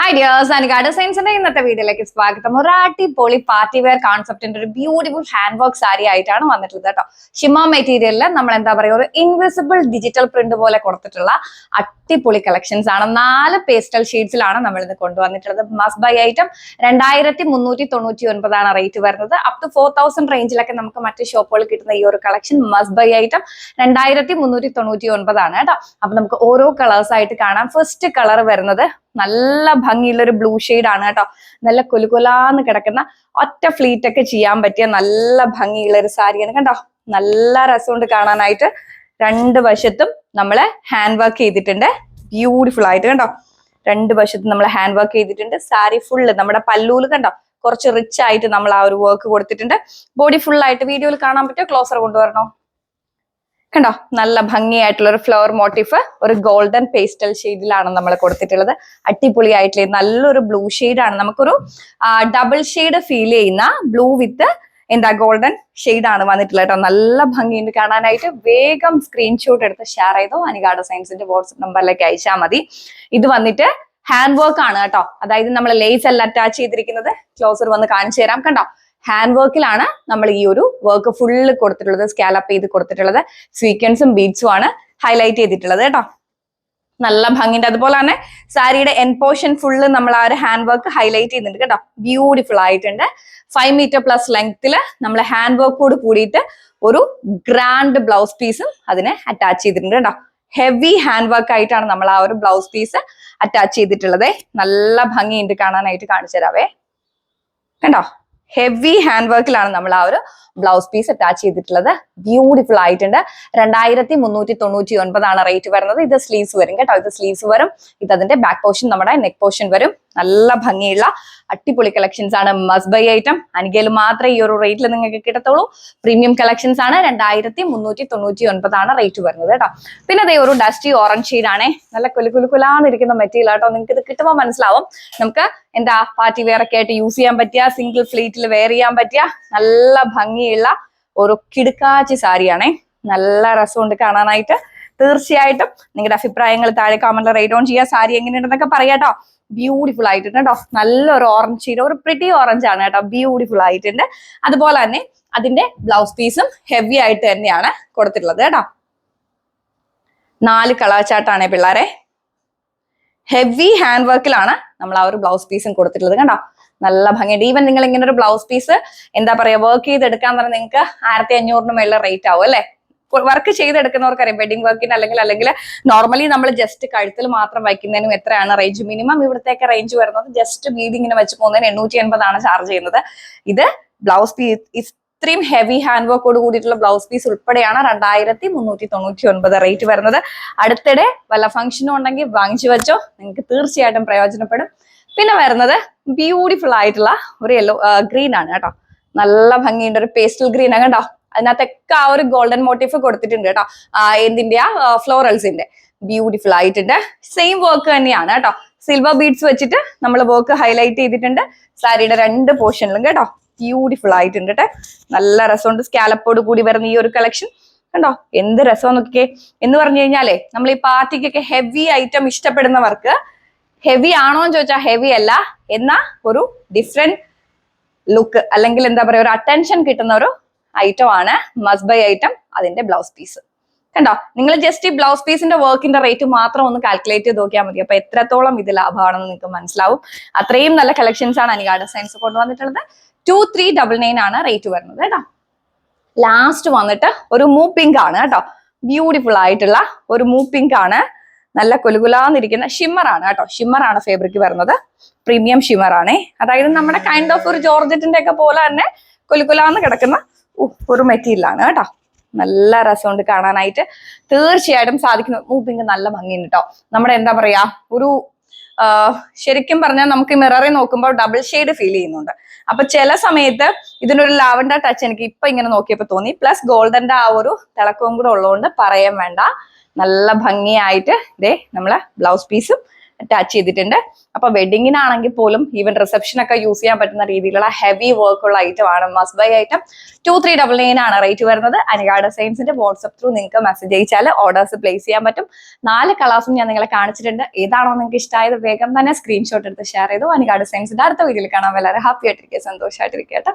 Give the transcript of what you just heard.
Hi deers and garden സയൻസിന്റെ ഇന്നത്തെ വീഡിയോയിലേക്ക് സ്വാഗതം. ഒരു അടിപൊളി പാർട്ടി വെയർ കോൺസെപ്റ്റിന്റെ ഒരു ബ്യൂട്ടിഫുൾ ഹാൻഡ് വർക്ക് സാരി ആയിട്ടാണ് വന്നിട്ടുള്ളത് കേട്ടോ. ഷിമ മെറ്റീരിയലിൽ നമ്മൾ എന്താ പറയുക ഒരു ഇൻവിസിബിൾ ഡിജിറ്റൽ പ്രിന്റ് പോലെ കൊടുത്തിട്ടുള്ള അടിപൊളി കളക്ഷൻസ് ആണ്. നാല് പേസ്റ്റൽ ഷീറ്റ്സിലാണ് നമ്മൾ ഇന്ന് കൊണ്ടുവന്നിട്ടുള്ളത്. മസ് ബൈ ഐറ്റം രണ്ടായിരത്തി മുന്നൂറ്റി തൊണ്ണൂറ്റി ഒൻപതാണ് റേറ്റ് വരുന്നത് അപ് ടു ഫോർ തൗസൻഡ് റേഞ്ചിലൊക്കെ നമുക്ക് മറ്റ് ഷോപ്പുകളിൽ കിട്ടുന്ന ഈ ഒരു കളക്ഷൻ മസ് ബൈ ഐറ്റം രണ്ടായിരത്തി മുന്നൂറ്റി തൊണ്ണൂറ്റി ഒൻപതാണ് കേട്ടോ. അപ്പൊ നമുക്ക് ഓരോ കളേഴ്സ് ആയിട്ട് കാണാം. ഫസ്റ്റ് കളർ വരുന്നത് നല്ല ഭംഗിയുള്ള ഒരു ബ്ലൂ ആണ് കേട്ടോ. നല്ല കൊലുകൊലാന്ന് കിടക്കുന്ന ഒറ്റ ഫ്ലീറ്റ് ഒക്കെ ചെയ്യാൻ പറ്റിയ നല്ല ഭംഗിയുള്ള ഒരു സാരിയാണ് കണ്ടോ? നല്ല രസമുണ്ട് കാണാനായിട്ട്. രണ്ട് വശത്തും നമ്മൾ ഹാൻഡ് വർക്ക് ചെയ്തിട്ടുണ്ട്. ബ്യൂട്ടിഫുൾ ആയിട്ട് കണ്ടോ? രണ്ട് വശത്തും നമ്മൾ ഹാൻഡ് വർക്ക് ചെയ്തിട്ടുണ്ട്. സാരി ഫുള്ള് നമ്മുടെ പല്ലൂൽ കണ്ടോ? കുറച്ച് റിച്ച് ആയിട്ട് നമ്മൾ ആ ഒരു വർക്ക് കൊടുത്തിട്ടുണ്ട്. ബോഡി ഫുൾ ആയിട്ട് വീഡിയോയിൽ കാണാൻ പറ്റുമോ ക്ലോസർ കൊണ്ടുവരണോ? കണ്ടോ? നല്ല ഭംഗിയായിട്ടുള്ള ഒരു ഫ്ലവർ മോട്ടീഫ് ഒരു ഗോൾഡൻ പേസ്റ്റൽ ഷെയ്ഡിലാണ് നമ്മൾ കൊടുത്തിട്ടുള്ളത്. അടിപൊളിയായിട്ടുള്ള നല്ലൊരു ബ്ലൂ ആണ് നമുക്കൊരു ഡബിൾ ഷെയ്ഡ് ഫീൽ ചെയ്യുന്ന ബ്ലൂ വിത്ത് എന്താ ഗോൾഡൻ ആണ് വന്നിട്ടുള്ളത് കേട്ടോ. നല്ല ഭംഗിയുണ്ട് കാണാനായിട്ട്. വേഗം സ്ക്രീൻഷോട്ട് എടുത്ത് ഷെയർ ചെയ്തോ. അനികാട സയൻസിന്റെ വാട്സപ്പ് നമ്പറിലേക്ക് അയച്ചാൽ മതി. ഇത് വന്നിട്ട് ഹാൻഡ് വർക്ക് ആണ് കേട്ടോ. അതായത് നമ്മൾ ലേസ് എല്ലാം അറ്റാച്ച് ചെയ്തിരിക്കുന്നത്. ക്ലോസർ വന്ന് കാണിച്ചു തരാം. കണ്ടോ? ഹാൻഡ് വർക്കിലാണ് നമ്മൾ ഈ ഒരു വർക്ക് ഫുള്ള് കൊടുത്തിട്ടുള്ളത് സ്കാലപ്പ് ചെയ്ത് കൊടുത്തിട്ടുള്ളത്. സ്വീക്വൻസും ബീഡ്സും ആണ് ഹൈലൈറ്റ് ചെയ്തിട്ടുള്ളത് കേട്ടോ. നല്ല ഭംഗിയുണ്ട്. അതുപോലെ തന്നെ സാരിയുടെ എൻ പോർഷൻ ഫുള്ള് നമ്മൾ ആ ഒരു ഹാൻഡ് വർക്ക് ഹൈലൈറ്റ് ചെയ്യുന്നുണ്ട് കേട്ടോ. ബ്യൂട്ടിഫുൾ ആയിട്ടുണ്ട്. ഫൈവ് മീറ്റർ പ്ലസ് ലെങ്ത്തിൽ നമ്മൾ ഹാൻഡ് വർക്കോട് കൂടിയിട്ട് ഒരു ഗ്രാൻഡ് ബ്ലൗസ് പീസും അതിനെ അറ്റാച്ച് ചെയ്തിട്ടുണ്ട് കേട്ടോ. ഹെവി ഹാൻഡ് വർക്ക് ആയിട്ടാണ് നമ്മൾ ആ ഒരു ബ്ലൗസ് പീസ് അറ്റാച്ച് ചെയ്തിട്ടുള്ളത്. നല്ല ഭംഗിയുണ്ട് കാണാനായിട്ട് കാണിച്ചു തരാവേ. കണ്ടോ? ഹെവി ഹാൻഡ് വർക്കിലാണ് നമ്മൾ ആ ഒരു ബ്ലൗസ് പീസ് അറ്റാച്ച് ചെയ്തിട്ടുള്ളത്. ബ്യൂട്ടിഫുൾ ആയിട്ടുണ്ട്. രണ്ടായിരത്തി മുന്നൂറ്റി തൊണ്ണൂറ്റി ഒൻപതാണ് റേറ്റ് വരുന്നത്. ഇത് സ്ലീവ്സ് വരും കേട്ടോ. ഇത് സ്ലീവ്സ് വരും. ഇത് അതിന്റെ ബാക്ക് പോർഷൻ നമ്മുടെ നെക്ക് പോർഷൻ വരും. നല്ല ഭംഗിയുള്ള അടിപൊളി കളക്ഷൻസ് ആണ്. മസ്റ്റ് ബൈ ഐറ്റം അനികയിൽ മാത്രമേ ഈ ഒരു റേറ്റിൽ നിങ്ങൾക്ക് കിട്ടത്തുള്ളൂ. പ്രീമിയം കളക്ഷൻസ് ആണ്. രണ്ടായിരത്തി മുന്നൂറ്റി തൊണ്ണൂറ്റി ഒൻപതാണ് റേറ്റ് വരുന്നത് കേട്ടോ. പിന്നെ അതേ ഒരു ഡസ്റ്റി ഓറഞ്ച് ഷെയ്ഡാണേ നല്ല കുലുകുലുകുലാന്നിരിക്കുന്ന മെറ്റീരിയൽ കേട്ടോ നിങ്ങൾക്ക് ഇത് കിട്ടുമ്പോൾ മനസ്സിലാവും. നമുക്ക് എന്താ പാർട്ടി വെയർ ഒക്കെ ആയിട്ട് യൂസ് ചെയ്യാൻ പറ്റിയ സിംഗിൾ ഫ്ലീറ്റിൽ വെയർ ചെയ്യാൻ പറ്റിയ നല്ല ഭംഗിയുള്ള ഒരു കിടുക്കാച്ചി സാരിയാണേ. നല്ല രസമുണ്ട് കാണാനായിട്ട്. തീർച്ചയായിട്ടും നിങ്ങളുടെ അഭിപ്രായങ്ങൾ താഴെ കമന്റിൽ റൈറ്റ് ഓൺ ചെയ്യുക. സാരി എങ്ങനെയുണ്ടെന്നൊക്കെ പറയാട്ടോ ബ്യൂട്ടിഫുൾ ആയിട്ടുണ്ട് കേട്ടോ നല്ലൊരു ഓറഞ്ച് ഷീഡ് ഒരു പ്രിറ്റി ഓറഞ്ച് ആണ് കേട്ടോ ബ്യൂട്ടിഫുൾ ആയിട്ടുണ്ട്. അതുപോലെ തന്നെ അതിന്റെ ബ്ലൗസ് പീസും ഹെവി ആയിട്ട് തന്നെയാണ് കൊടുത്തിട്ടുള്ളത് കേട്ടോ നാല് കളർ ചാട്ടാണ് പിള്ളേരെ. ഹെവി ഹാൻഡ് വർക്കിലാണ് നമ്മൾ ആ ഒരു ബ്ലൗസ് പീസും കൊടുത്തിട്ടുള്ളത് കണ്ടോ. നല്ല ഭംഗിയുണ്ട്. ഈവൻ നിങ്ങൾ ഇങ്ങനെ ഒരു ബ്ലൗസ് പീസ് എന്താ പറയാ വർക്ക് ചെയ്തെടുക്കാൻ പറഞ്ഞാൽ നിങ്ങൾക്ക് ആയിരത്തി അഞ്ഞൂറിന് മേളിൽ റേറ്റ് ആവും അല്ലേ? വർക്ക് ചെയ്തെടുക്കുന്നവർക്കറിയാം വെഡിങ് വർക്കിന് അല്ലെങ്കിൽ അല്ലെങ്കിൽ നോർമലി നമ്മൾ ജസ്റ്റ് കഴുത്തിൽ മാത്രം വയ്ക്കുന്നതിനും എത്രയാണ് റേഞ്ച് മിനിമം ഇവിടത്തേക്ക് റേഞ്ച് വരുന്നത്? ജസ്റ്റ് ബീഡിങ്ങിന് വെച്ച് പോകുന്നതിന് എണ്ണൂറ്റി എൺപതാണ് ചാർജ് ചെയ്യുന്നത്. ഇത് ബ്ലൗസ് പീസ് ഇത്രയും ഹെവി ഹാൻഡ് വർക്കോട് കൂടിയിട്ടുള്ള ബ്ലൗസ് പീസ് ഉൾപ്പെടെയാണ് രണ്ടായിരത്തി മുന്നൂറ്റി തൊണ്ണൂറ്റി ഒൻപത് റേറ്റ് വരുന്നത്. അടുത്തിടെ വല്ല ഫംഗ്ഷനും ഉണ്ടെങ്കിൽ വാങ്ങിച്ചു വെച്ചോ. നിങ്ങൾക്ക് തീർച്ചയായിട്ടും പ്രയോജനപ്പെടും. പിന്നെ വരുന്നത് ബ്യൂട്ടിഫുൾ ആയിട്ടുള്ള ഒരു യെല്ലോ ഗ്രീൻ ആണ് കേട്ടോ. നല്ല ഭംഗിയുണ്ട് ഒരു പേസ്റ്റൽ ഗ്രീൻ ആണ് കേട്ടോ അതിനകത്തൊക്കെ ആ ഒരു ഗോൾഡൻ മോട്ടീഫ് കൊടുത്തിട്ടുണ്ട് കേട്ടോ. എന്തിന്റെ? ഫ്ലോറൽസിന്റെ ബ്യൂട്ടിഫുൾ ആയിട്ടുണ്ട്. സെയിം വർക്ക് തന്നെയാണ് കേട്ടോ. സിൽവർ ബീഡ്സ് വെച്ചിട്ട് നമ്മൾ വർക്ക് ഹൈലൈറ്റ് ചെയ്തിട്ടുണ്ട്. സാരിയുടെ രണ്ട് പോർഷനിലും കേട്ടോ. ബ്യൂട്ടിഫുൾ ആയിട്ടുണ്ട് കേട്ടോ. നല്ല രസമുണ്ട്. സ്കാലപ്പോട് കൂടി വരുന്ന ഈ ഒരു കളക്ഷൻ കണ്ടോ? എന്ത് രസം നോക്കിക്കേ. എന്ന് പറഞ്ഞു കഴിഞ്ഞാലേ നമ്മൾ ഈ പാർട്ടിക്കൊക്കെ ഹെവി ഐറ്റം ഇഷ്ടപ്പെടുന്നവർക്ക് ഹെവി ആണോ എന്ന് ചോദിച്ചാൽ ഹെവി അല്ല. എന്നാ ഒരു ഡിഫറെന്റ് ലുക്ക് അല്ലെങ്കിൽ എന്താ പറയുക ഒരു അറ്റൻഷൻ കിട്ടുന്ന ഒരു ഐറ്റം ആണ് മസ്ബൈ ഐറ്റം അതിന്റെ ബ്ലൗസ് പീസ് കണ്ടോ? നിങ്ങൾ ജസ്റ്റ് ഈ ബ്ലൗസ് പീസിന്റെ വർക്കിന്റെ റേറ്റ് മാത്രം ഒന്ന് കാൽക്കുലേറ്റ് ചെയ്ത് നോക്കിയാൽ മതി. അപ്പൊ എത്രത്തോളം ഇത് ലാഭമാണെന്ന് നിങ്ങൾക്ക് മനസ്സിലാവും. അത്രയും നല്ല കളക്ഷൻസ് ആണ് അനികാട് സയൻസ് കൊണ്ടുവന്നിട്ടുള്ളത്. ടു ത്രീ ഡബിൾ നയൻ ആണ് റേറ്റ് വരുന്നത് കേട്ടോ. ലാസ്റ്റ് വന്നിട്ട് ഒരു മൂ പിങ്ക് ആണ് കേട്ടോ. ബ്യൂട്ടിഫുൾ ആയിട്ടുള്ള ഒരു മൂ പിങ്ക് ആണ്. നല്ല കൊലുകുലാന്നിരിക്കുന്ന ഷിമ്മർ ആണ് കേട്ടോ. ഷിമ്മറാണ് ഫേബ്രിക് വരുന്നത്. പ്രീമിയം ഷിമ്മർ ആണേ. അതായത് നമ്മുടെ കൈൻഡ് ഓഫ് ഒരു ജോർജറ്റിന്റെ ഒക്കെ പോലെ തന്നെ കൊലുകുലാന്ന് കിടക്കുന്ന ഒരു മെറ്റീരിയൽ ആണ് കേട്ടോ. നല്ല രസമുണ്ട് കാണാനായിട്ട്. തീർച്ചയായിട്ടും സാധിക്കുന്നു. മൂപ്പിങ് നല്ല ഭംഗിയുണ്ട് കേട്ടോ. നമ്മുടെ എന്താ പറയാ ഒരു ശരിക്കും പറഞ്ഞാൽ നമുക്ക് മിററിൽ നോക്കുമ്പോൾ ഡബിൾ ഷെയ്ഡ് ഫീൽ ചെയ്യുന്നുണ്ട്. അപ്പൊ ചില സമയത്ത് ഇതിനൊരു ലാവൻഡർ ടച്ച് എനിക്ക് ഇപ്പൊ ഇങ്ങനെ നോക്കിയപ്പോ തോന്നി. പ്ലസ് ഗോൾഡന്റെ ആ ഒരു തിളക്കവും കൂടെ ഉള്ളതുകൊണ്ട് പറയാൻ വേണ്ട. നല്ല ഭംഗിയായിട്ട് ഇതേ നമ്മളെ ബ്ലൗസ് പീസും അറ്റാച്ച് ചെയ്തിട്ടുണ്ട്. അപ്പൊ വെഡിങ്ങിനാണെങ്കിൽ പോലും ഈവൻ റിസപ്ഷൻ ഒക്കെ യൂസ് ചെയ്യാൻ പറ്റുന്ന രീതിയിലുള്ള ഹെവി വർക്ക് ഉള്ള ഐറ്റം ആണ് must buy item two three double nine ആണ് റേറ്റ് വരുന്നത്. അനിക ഡിസൈൻസിന്റെ വാട്സപ്പ് ത്രൂ നിങ്ങൾക്ക് മെസ്സേജ് അയച്ചാൽ ഓർഡേഴ്സ് പ്ലേസ് ചെയ്യാൻ പറ്റും. നാല് കളേഴ്സും ഞാൻ നിങ്ങളെ കാണിച്ചിട്ടുണ്ട്. ഏതാണോ നിങ്ങൾക്ക് ഇഷ്ടമായത് വേഗം തന്നെ സ്ക്രീൻഷോട്ട് എടുത്ത് ഷെയർ ചെയ്തു. അനിക ഡിസൈൻസിന്റെ അടുത്ത വീഡിയോയിൽ കാണാൻ വളരെ ഹാപ്പി ആയിട്ടിരിക്കുക സന്തോഷമായിട്ടിരിക്കുക കേട്ടോ.